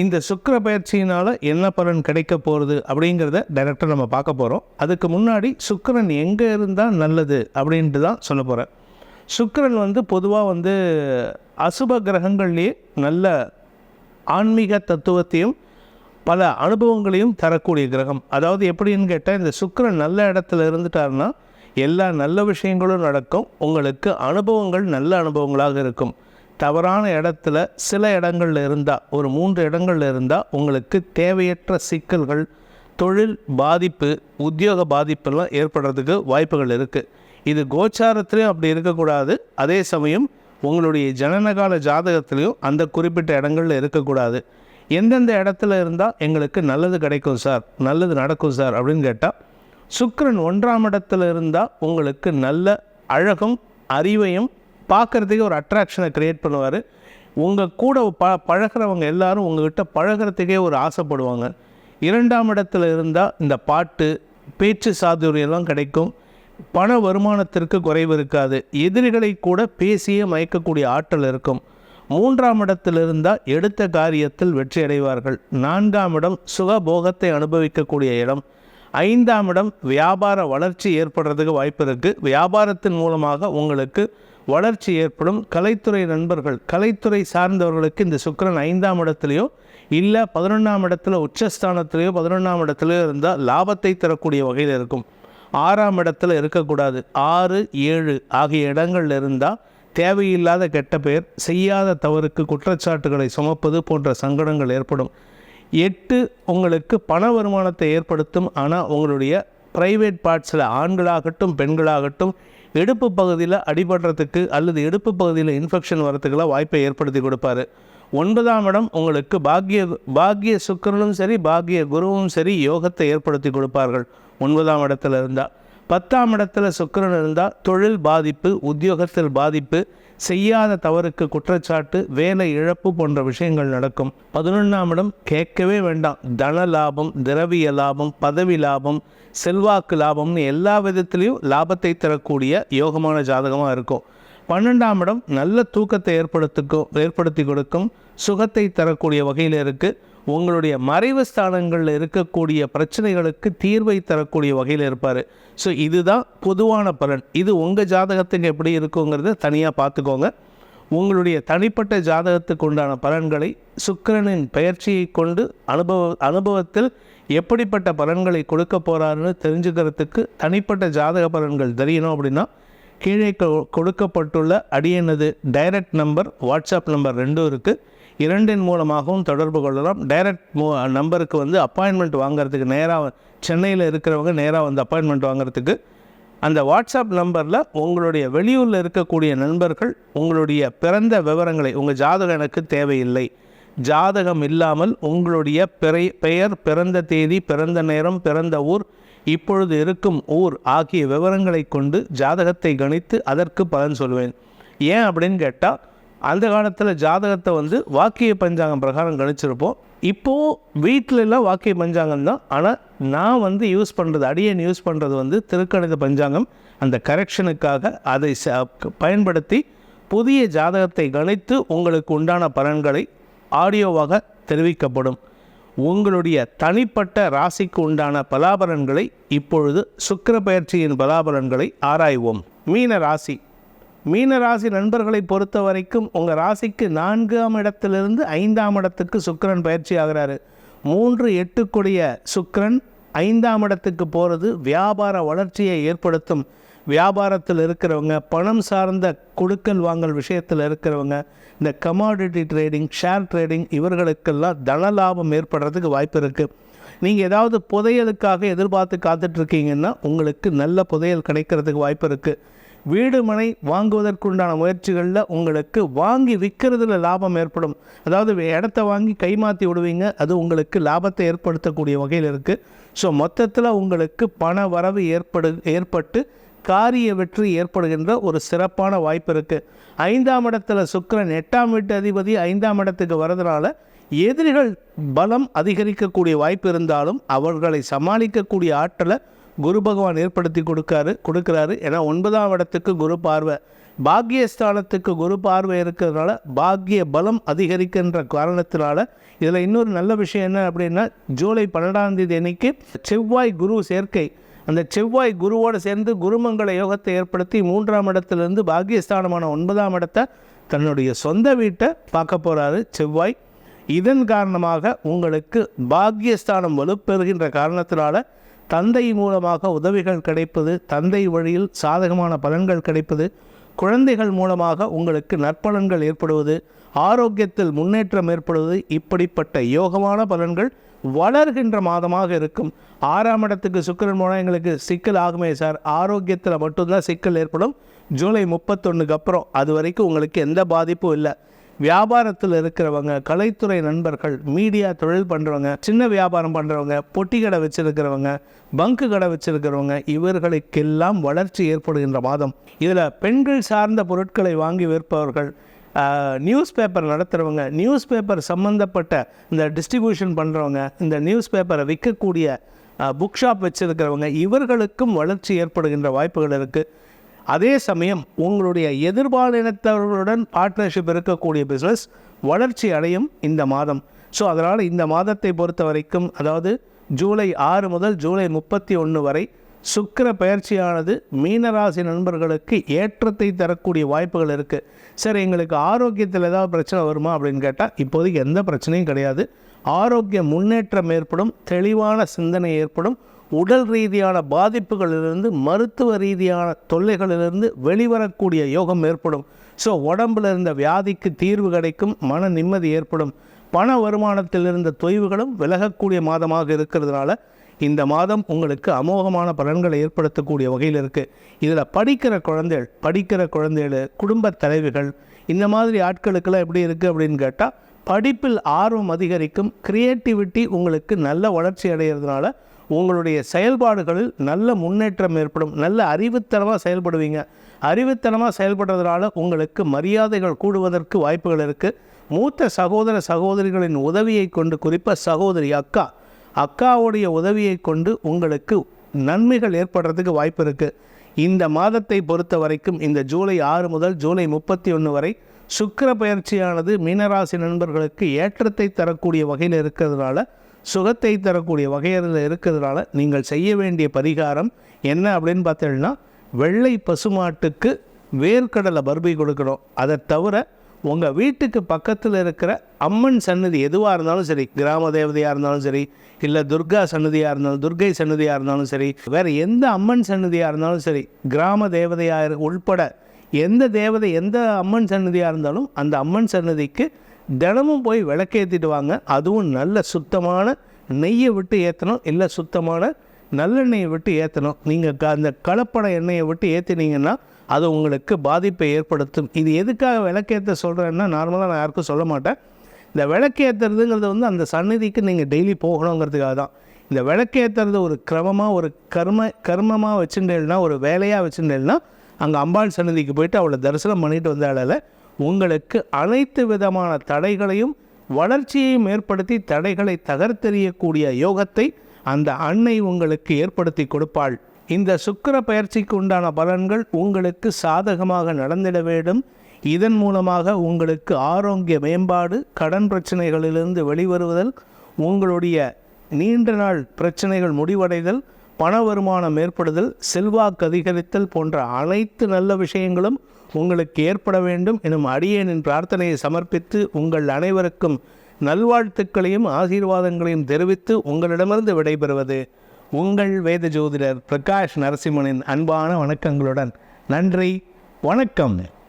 இந்த சுக்கிர பயிற்சியினால் என்ன பலன் கிடைக்க போகிறது அப்படிங்கிறத டைரெக்டாக நம்ம பார்க்க போகிறோம் அதுக்கு முன்னாடி சுக்கரன் எங்கே இருந்தால் நல்லது அப்படின்ட்டு தான் சொல்ல போகிறேன் சுக்கரன் வந்து பொதுவாக வந்து அசுப கிரகங்கள்லேயே நல்ல ஆன்மீக தத்துவத்தையும் பல அனுபவங்களையும் தரக்கூடிய கிரகம். அதாவது எப்படின்னு கேட்டால் இந்த சுக்கரன் நல்ல இடத்துல இருந்துட்டாருன்னா எல்லா நல்ல விஷயங்களும் நடக்கும். உங்களுக்கு அனுபவங்கள் நல்ல அனுபவங்களாக இருக்கும். தவறான இடத்துல சில இடங்கள்ல இருந்தால் ஒரு மூன்று இடங்கள்ல இருந்தால் உங்களுக்கு தேவையற்ற சிக்கல்கள் தொழில் பாதிப்பு உத்தியோக பாதிப்பெல்லாம் ஏற்படுறதுக்கு வாய்ப்புகள் இருக்குது இது கோச்சாரத்துலேயும் அப்படி இருக்கக்கூடாது. அதே சமயம் உங்களுடைய ஜனனகால ஜாதகத்துலேயும் அந்த குறிப்பிட்ட இடங்கள்ல இருக்கக்கூடாது. எந்தெந்த இடத்துல இருந்தால் எங்களுக்கு நல்லது கிடைக்கும் சார் நல்லது நடக்கும் சார் அப்படின்னு கேட்டால் சுக்கரன் ஒன்றாம் இடத்துல இருந்தால் உங்களுக்கு நல்ல அழகும் அறிவையும் பார்க்குறதுக்கே ஒரு அட்ராக்ஷனை க்ரியேட் பண்ணுவார். உங்கள் கூட ப பழகிறவங்க எல்லாரும் உங்ககிட்ட பழகிறதுக்கே ஒரு ஆசைப்படுவாங்க. இரண்டாம் இடத்துல இருந்தால் இந்த பாட்டு பேச்சு சாதுரியெல்லாம் கிடைக்கும். பண வருமானத்திற்கு குறைவு இருக்காது. எதிரிகளை கூட பேசியே மயக்கக்கூடிய ஆற்றல் இருக்கும். மூன்றாம் இடத்தில் இருந்தால் எடுத்த காரியத்தில் வெற்றி அடைவார்கள். நான்காம் இடம் சுகபோகத்தை அனுபவிக்கக்கூடிய இடம். ஐந்தாம் இடம் வியாபார வளர்ச்சி ஏற்படுறதுக்கு வாய்ப்பு இருக்குது வியாபாரத்தின் மூலமாக உங்களுக்கு வளர்ச்சி ஏற்படும். கலைத்துறை நண்பர்கள் கலைத்துறை சார்ந்தவர்களுக்கு இந்த சுக்கிரன் ஐந்தாம் இடத்துலையோ இல்லை பதினொன்றாம் இடத்துல உச்சஸ்தானத்திலேயோ பதினொன்றாம் இடத்துலையோ இருந்தால் லாபத்தை தரக்கூடிய வகையில் இருக்கும். ஆறாம் இடத்துல இருக்கக்கூடாது. ஆறு ஏழு ஆகிய இடங்கள்ல இருந்தால் தேவையில்லாத கெட்ட பெயர் செய்யாத தவறுக்கு குற்றச்சாட்டுகளை சுமப்பது போன்ற சங்கடங்கள் ஏற்படும். எட்டு உங்களுக்கு பண வருமானத்தை ஏற்படுத்தும். ஆனால் உங்களுடைய ப்ரைவேட் பார்ட்ஸில் ஆண்களாகட்டும் பெண்களாகட்டும் இடுப்பு பகுதியில் அடிபடுறதுக்கு அல்லது இடுப்பு பகுதியில் இன்ஃபெக்ஷன் வரத்துக்கெல்லாம் வாய்ப்பை ஏற்படுத்தி கொடுப்பாரு. ஒன்பதாம் இடம் உங்களுக்கு பாக்கிய பாக்கிய சுக்கிரனும் சரி பாக்கிய குருவும் சரி யோகத்தை ஏற்படுத்தி கொடுப்பார்கள். ஒன்பதாம் இடத்துல இருந்தால் பத்தாம் இடத்துல சுக்கிரன் இருந்தால் தொழில் பாதிப்பு உத்தியோகத்தில் பாதிப்பு செய்யாத தவறுக்கு குற்றச்சாட்டு வேலை இழப்பு போன்ற விஷயங்கள் நடக்கும். பதினொன்றாம் இடம் கேட்கவே வேண்டாம். தன லாபம் திரவிய லாபம் பதவி லாபம் செல்வாக்கு லாபம்னு எல்லா விதத்துலேயும் லாபத்தை தரக்கூடிய யோகமான ஜாதகமாக இருக்கும். பன்னெண்டாம் இடம் நல்ல தூக்கத்தை ஏற்படுத்திக்கும் ஏற்படுத்தி கொடுக்கும் சுகத்தை தரக்கூடிய வகையில் இருக்குது உங்களுடைய மறைவு ஸ்தானங்களில் இருக்கக்கூடிய பிரச்சனைகளுக்கு தீர்வை தரக்கூடிய வகையில் இருப்பார். ஸோ இதுதான் பொதுவான பலன். இது உங்கள் ஜாதகத்துக்கு எப்படி இருக்குங்கிறத தனியாக பார்த்துக்கோங்க உங்களுடைய தனிப்பட்ட ஜாதகத்துக்கு உண்டான பலன்களை சுக்கிரனின் பெயர்ச்சியை கொண்டு அனுபவ அனுபவத்தில் எப்படிப்பட்ட பலன்களை கொடுக்க போகிறாருன்னு தெரிஞ்சுக்கிறதுக்கு தனிப்பட்ட ஜாதக பலன்கள் தெரியணும் அப்படின்னா கீழே கொ- கொடுக்கப்பட்டுள்ள அடியனது டைரக்ட் நம்பர் வாட்ஸ்அப் நம்பர் ரெண்டும் இருக்குது இரண்டின் மூலமாகவும் தொடர்பு கொள்ளலாம். டைரக்ட் மூ நம்பருக்கு வந்து அப்பாயின்மெண்ட் வாங்குறதுக்கு நேராக சென்னையில் இருக்கிறவங்க நேராக வந்து அப்பாயின்மெண்ட் வாங்குறதுக்கு அந்த வாட்ஸ்அப் நம்பரில் உங்களுடைய வெளியூரில் இருக்கக்கூடிய நண்பர்கள் உங்களுடைய பிறந்த விவரங்களை உங்கள் ஜாதகம் எனக்கு தேவையில்லை. ஜாதகம் இல்லாமல் உங்களுடைய பிறை பெயர் பிறந்த தேதி பிறந்த நேரம் பிறந்த ஊர் இப்பொழுது இருக்கும் ஊர் ஆகிய விவரங்களை கொண்டு ஜாதகத்தை கணித்து அதற்கு பலன் சொல்வேன். ஏன் அப்படின்னு கேட்டால் அந்த காலத்தில் ஜாதகத்தை வந்து வாக்கிய பஞ்சாங்கம் பிரகாரம் கணிச்சிருப்போம். இப்போது வீட்டிலலாம் வாக்கிய பஞ்சாங்கம் தான். ஆனால் நான் வந்து யூஸ் பண்ணுறது அடியன் யூஸ் பண்ணுறது வந்து திருக்கணித பஞ்சாங்கம். அந்த கரெக்ஷனுக்காக அதை ச- பயன்படுத்தி புதிய ஜாதகத்தை கணித்து உங்களுக்கு உண்டான பலன்களை ஆடியோவாக தெரிவிக்கப்படும். உங்களுடைய தனிப்பட்ட ராசிக்கு உண்டான பலாபலன்களை இப்பொழுது சுக்கர பயிற்சியின் பலாபலன்களை ஆராய்வோம். மீன ராசி மீன ராசி நண்பர்களை பொறுத்த வரைக்கும் உங்கள் ராசிக்கு நான்காம் இடத்திலிருந்து ஐந்தாம் இடத்துக்கு சுக்கிரன் பயிற்சி ஆகிறாரு. மூன்று எட்டுக்குடிய சுக்கிரன் ஐந்தாம் இடத்துக்கு போகிறது வியாபார வளர்ச்சியை ஏற்படுத்தும். வியாபாரத்தில் இருக்கிறவங்க பணம் சார்ந்த கொடுக்கல் வாங்கல் விஷயத்தில் இருக்கிறவங்க இந்த கமாடிட்டி ட்ரேடிங் ஷேர் ட்ரேடிங் இவர்களுக்கெல்லாம் தன லாபம் ஏற்படுறதுக்கு வாய்ப்பு இருக்குது நீங்கள் ஏதாவது புதையலுக்காக எதிர்பார்த்து காத்துட்ருக்கீங்கன்னா உங்களுக்கு நல்ல புதையல் கிடைக்கிறதுக்கு வாய்ப்பு இருக்குது வீடு மனை வாங்குவதற்குண்டான முயற்சிகளில் உங்களுக்கு வாங்கி விற்கிறதுல லாபம் ஏற்படும். அதாவது இடத்த வாங்கி கைமாற்றி விடுவீங்க அது உங்களுக்கு லாபத்தை ஏற்படுத்தக்கூடிய வகையில் இருக்குது ஸோ மொத்தத்தில் உங்களுக்கு பண வரவு ஏற்படு ஏற்பட்டு காரிய வெற்றி ஏற்படுகின்ற ஒரு சிறப்பான வாய்ப்பு இருக்குது ஐந்தாம் இடத்துல சுக்கரன் எட்டாம் வீட்டு அதிபதி ஐந்தாம் இடத்துக்கு வரதுனால எதிரிகள் பலம் அதிகரிக்கக்கூடிய வாய்ப்பு இருந்தாலும் அவர்களை சமாளிக்கக்கூடிய ஆற்றலை குரு பகவான் ஏற்படுத்தி கொடுக்காரு கொடுக்குறாரு. ஏன்னா ஒன்பதாம் இடத்துக்கு குரு பார்வை. பாக்யஸ்தானத்துக்கு குரு பார்வை இருக்கிறதுனால பாக்கிய பலம் அதிகரிக்கின்ற காரணத்தினால இதில் இன்னொரு நல்ல விஷயம் என்ன அப்படின்னா ஜூலை பன்னெண்டாம் தேதி அன்னைக்கு செவ்வாய் குரு சேர்க்கை. அந்த செவ்வாய் குருவோடு சேர்ந்து குருமங்கள யோகத்தை ஏற்படுத்தி மூன்றாம் இடத்துலேருந்து பாக்கியஸ்தானமான ஒன்பதாம் இடத்தை தன்னுடைய சொந்த வீட்டை பார்க்க போகிறாரு செவ்வாய். இதன் காரணமாக உங்களுக்கு பாக்கியஸ்தானம் வலுப்பெறுகின்ற காரணத்தினால தந்தை மூலமாக உதவிகள் கிடைப்பது தந்தை வழியில் சாதகமான பலன்கள் கிடைப்பது குழந்தைகள் மூலமாக உங்களுக்கு நற்பலன்கள் ஏற்படுவது ஆரோக்கியத்தில் முன்னேற்றம் ஏற்படுவது இப்படிப்பட்ட யோகமான பலன்கள் வளர்கின்ற மாதமாக இருக்கும். ஆறாம் இடத்துக்கு சுக்கரன் போனால் எங்களுக்கு சிக்கல் ஆகுமே சார். ஆரோக்கியத்தில் மட்டும்தான் சிக்கல் ஏற்படும். ஜூலை முப்பத்தொன்னுக்கு அப்புறம் அது வரைக்கும் உங்களுக்கு எந்த பாதிப்பும் இல்லை. வியாபாரத்தில் இருக்கிறவங்க கலைத்துறை நண்பர்கள் மீடியா தொழில் பண்ணுறவங்க சின்ன வியாபாரம் பண்ணுறவங்க பொட்டி கடை வச்சிருக்கிறவங்க பங்கு கடை வச்சிருக்கிறவங்க இவர்களுக்கெல்லாம் வளர்ச்சி ஏற்படுகின்ற மாதம். இதில் பெண்கள் சார்ந்த பொருட்களை வாங்கி விற்பவர்கள் நியூஸ் பேப்பர் நடத்துகிறவங்க நியூஸ் பேப்பர் சம்மந்தப்பட்ட இந்த டிஸ்ட்ரிபியூஷன் பண்ணுறவங்க இந்த நியூஸ் பேப்பரை விற்கக்கூடிய புக் ஷாப் வச்சுருக்கிறவங்க இவர்களுக்கும் வளர்ச்சி ஏற்படுகின்ற வாய்ப்புகள் இருக்குது அதே சமயம் உங்களுடைய எதிர்பாலினத்தவர்களுடன் பார்ட்னர்ஷிப் இருக்கக்கூடிய பிஸ்னஸ் வளர்ச்சி அடையும் இந்த மாதம். ஸோ அதனால் இந்த மாதத்தை பொறுத்த வரைக்கும் அதாவது ஜூலை ஆறு முதல் ஜூலை முப்பத்தி ஒன்று வரை சுக்கிர பயிற்சியானது மீனராசி நண்பர்களுக்கு ஏற்றத்தை தரக்கூடிய வாய்ப்புகள் இருக்குது சரி எங்களுக்கு ஆரோக்கியத்தில் ஏதாவது பிரச்சனை வருமா அப்படின்னு கேட்டால் இப்போதைக்கு எந்த பிரச்சனையும் கிடையாது. ஆரோக்கிய முன்னேற்றம் ஏற்படும் தெளிவான சிந்தனை ஏற்படும் உடல் ரீதியான பாதிப்புகளிலிருந்து மருத்துவ ரீதியான தொல்லைகளிலிருந்து வெளிவரக்கூடிய யோகம் ஏற்படும். ஸோ உடம்புல இருந்த வியாதிக்கு தீர்வு கிடைக்கும் மன நிம்மதி ஏற்படும். பண வருமானத்தில் இருந்த தொய்வுகளும் விலகக்கூடிய மாதமாக இருக்கிறதுனால இந்த மாதம் உங்களுக்கு அமோகமான பலன்களை ஏற்படுத்தக்கூடிய வகையில் இருக்குது இதில் படிக்கிற குழந்தைகள் படிக்கிற குழந்தைகள் குடும்ப தலைவிகள் இந்த மாதிரி ஆட்களுக்கெல்லாம் எப்படி இருக்குது அப்படின்னு கேட்டால் படிப்பில் ஆர்வம் அதிகரிக்கும் க்ரியேட்டிவிட்டி உங்களுக்கு நல்ல வளர்ச்சி அடைகிறதுனால உங்களுடைய செயல்பாடுகளில் நல்ல முன்னேற்றம் ஏற்படும் நல்ல அறிவுத்தனமாக செயல்படுவீங்க. அறிவுத்தனமாக செயல்படுறதுனால உங்களுக்கு மரியாதைகள் கூடுவதற்கு வாய்ப்புகள் இருக்குது மூத்த சகோதர சகோதரிகளின் உதவியை கொண்டு குறிப்பாக சகோதரி அக்கா அக்காவுடைய உதவியை கொண்டு உங்களுக்கு நன்மைகள் ஏற்படுறதுக்கு வாய்ப்பு இருக்குது இந்த மாதத்தை பொறுத்த வரைக்கும் இந்த ஜூலை ஆறு முதல் ஜூலை முப்பத்தி ஒன்று வரை சுக்கிர பயிற்சியானது மீனராசி நண்பர்களுக்கு ஏற்றத்தை தரக்கூடிய வகையில் இருக்கிறதுனால சுகத்தை தரக்கூடிய வகையில் இருக்கிறதுனால நீங்கள் செய்ய வேண்டிய பரிகாரம் என்ன அப்படின்னு பார்த்தீங்கன்னா வெள்ளை பசுமாட்டுக்கு வேர்க்கடலை பர்பி கொடுக்கணும். அதை தவிர உங்கள் வீட்டுக்கு பக்கத்தில் இருக்கிற அம்மன் சன்னதி எதுவாக இருந்தாலும் சரி கிராம தேவதையாக இருந்தாலும் சரி இல்லை துர்கா சன்னதியாக இருந்தாலும் துர்கை சன்னதியாக இருந்தாலும் சரி வேறு எந்த அம்மன் சன்னதியாக இருந்தாலும் சரி கிராம தேவதையாக உள்பட எந்த தேவதை எந்த அம்மன் சன்னதியாக இருந்தாலும் அந்த அம்மன் சன்னதிக்கு தினமும் போய் விளக்கேற்றிட்டு வாங்க. அதுவும் நல்ல சுத்தமான நெய்யை விட்டு ஏற்றணும் இல்லை சுத்தமான நல்லெண்ணெயை விட்டு ஏற்றணும் நீங்கள் க அந்த கலப்பட எண்ணெயை விட்டு ஏற்றினீங்கன்னா அது உங்களுக்கு பாதிப்பை ஏற்படுத்தும். இது எதுக்காக விளக்கேற்ற சொல்கிறேன்னா நார்மலாக நான் யாருக்கும் சொல்ல மாட்டேன். இந்த விளக்கேற்றுறதுங்கிறது வந்து அந்த சந்நிதிக்கு நீங்கள் டெய்லி போகணுங்கிறதுக்காக தான். இந்த விளக்கேற்றுறது ஒரு கிரமமாக ஒரு கர்ம கர்மமாக வச்சுட்டேன்னா ஒரு வேலையாக வச்சுட்டேன்னா அங்கே அம்பாள் சன்னதிக்கு போயிட்டு அவளை தரிசனம் பண்ணிட்டு வந்தால உங்களுக்கு அனைத்து விதமான தடைகளையும் வளர்ச்சியையும் ஏற்படுத்தி தடைகளை தகர்த்தெறியக்கூடிய யோகத்தை அந்த அன்னை உங்களுக்கு ஏற்படுத்தி கொடுப்பாள். இந்த சுக்கிர பயிற்சிக்கு உண்டான பலன்கள் உங்களுக்கு சாதகமாக நடந்திட வேண்டும். இதன் மூலமாக உங்களுக்கு ஆரோக்கிய மேம்பாடு கடன் பிரச்சனைகளிலிருந்து வெளிவருவதல் உங்களுடைய நீண்ட நாள் பிரச்சனைகள் முடிவடைதல் பண வருமானம் ஏற்படுதல் செல்வாக்கு அதிகரித்தல் போன்ற அனைத்து நல்ல விஷயங்களும் உங்களுக்கு ஏற்பட வேண்டும் எனும் அடியேனின் பிரார்த்தனையை சமர்ப்பித்து உங்கள் அனைவருக்கும் நல்வாழ்த்துக்களையும் ஆசீர்வாதங்களையும் தெரிவித்து உங்களிடமிருந்து விடைபெறுவது உங்கள் வேத ஜோதிடர் பிரகாஷ் நரசிம்மனின் அன்பான வணக்கங்களுடன். நன்றி வணக்கம்.